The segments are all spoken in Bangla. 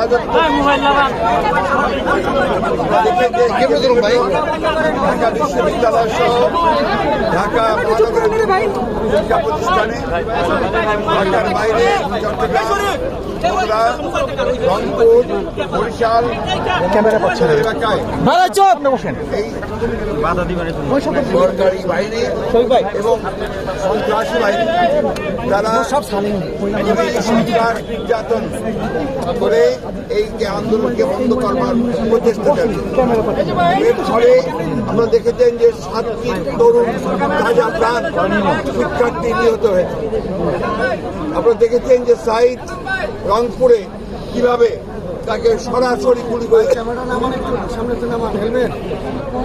রাজত্ব যে ঢাকা বিশ্ববিদ্যালয় সহ ঢাকা মহানগরের শিক্ষা প্রতিষ্ঠানে ঢাকার বাইরে চট্টগ্রাম রংপুর বরিশাল এলাকায় সরকারি বাহিনী এবং সন্ত্রাসী বাহিনী তারা সব সরকার নির্যাতন করে এই যে আন্দোলনকে বন্ধ করবার প্রচেষ্টা চালিয়ে এর আমরা দেখেছেন যে সাতটি তরুণ তাজা প্রাণ শিক্ষার্থী নিহত হয়েছে। আপনারা দেখেছেন যে সাইদ রংপুরে কীভাবে তাকে সরাসরি গুলি করে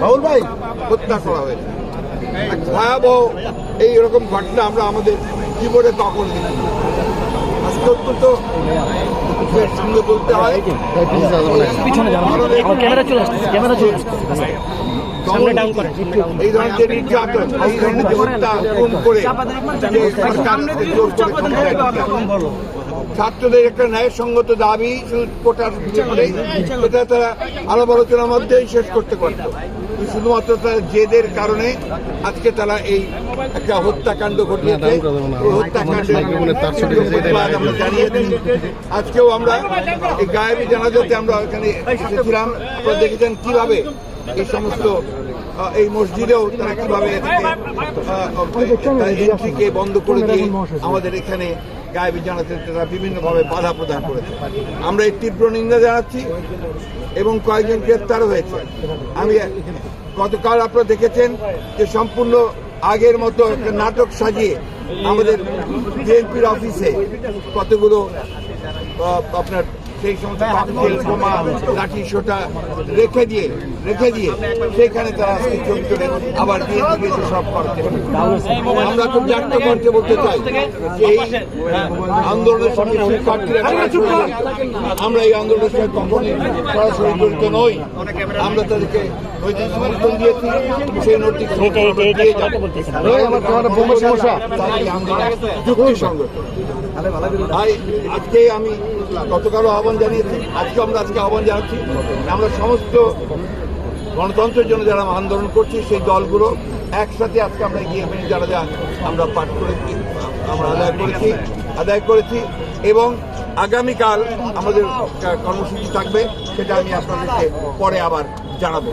রাহুল ভাই, হত্যা করা হয়েছে। ভয়াবহ এই রকম ঘটনা আমরা আমাদের জীবনে দেখি আজকে অত্যন্ত সঙ্গে বলতে হয় ক্যামেরা চলে আসছে ক্যামেরা চলে আসছে সামনে ডাউন করেন এই ধরনের যে নির্যাতন এই ধরনের হত্যা খুন করে ছাত্রদের একটা ন্যায়সঙ্গত দাবি শুধু কোটার তারা আলাপ আলোচনার মধ্যেই শেষ করতে পারত। শুধুমাত্র তার জেদের কারণে আজকে তারা এই একটা হত্যাকাণ্ড ঘটিয়েছে। জানিয়েছি আজকেও আমরা এই গায়েবী জানাজাতে আমরা এখানে এসেছিলাম। আপনারা দেখেছেন কীভাবে এই সমস্ত এই মসজিদেও তারা কীভাবে এন্ট্রিকে বন্ধ করে দিয়ে আমাদের এখানে গায়েবী জানাতে তারা বিভিন্নভাবে বাধা প্রদান করেছে। আমরা এর তীব্র নিন্দা জানাচ্ছি এবং কয়েকজন গ্রেপ্তার হয়েছে। আমি, গতকাল আপনারা দেখেছেন যে সম্পূর্ণ আগের মতো একটা নাটক সাজিয়ে আমাদের বিএনপির অফিসে কতগুলো আপনার সেই সমস্ত ককটেল বোমা লাঠি সোটা রেখে দিয়ে রেখে দিয়ে সেখানে তারা আজকে ছবি তুলে আবার বিএনপিকে সব করতে। আমরা খুব জাগ্রত কণ্ঠে বলতে চাই যে এই আন্দোলনের সঙ্গে শিক্ষার্থীরা আমরা এই আন্দোলনের সঙ্গে কখনোই সরাসরি জড়িত নই। আমরা তাদেরকে নৈতিক সমর্থন দিয়েছি সেই নৈতিক সমর্থন দিয়ে যাব। আন্দোলন যুক্তিসঙ্গত তাই আজকে আমি গতকালও আহ্বান জানিয়েছি আজকে আমরা আজকে আহ্বান জানাচ্ছি আমরা সমস্ত গণতন্ত্রের জন্য যারা আন্দোলন করছি সেই দলগুলো একসাথে আজকে আমরা গিয়ে যারা যা আমরা পাঠ করেছি আমরা আদায় করেছি আদায় করেছি এবং আগামীকাল আমাদের কর্মসূচি থাকবে সেটা আমি আপনাদেরকে পরে আবার জানাব।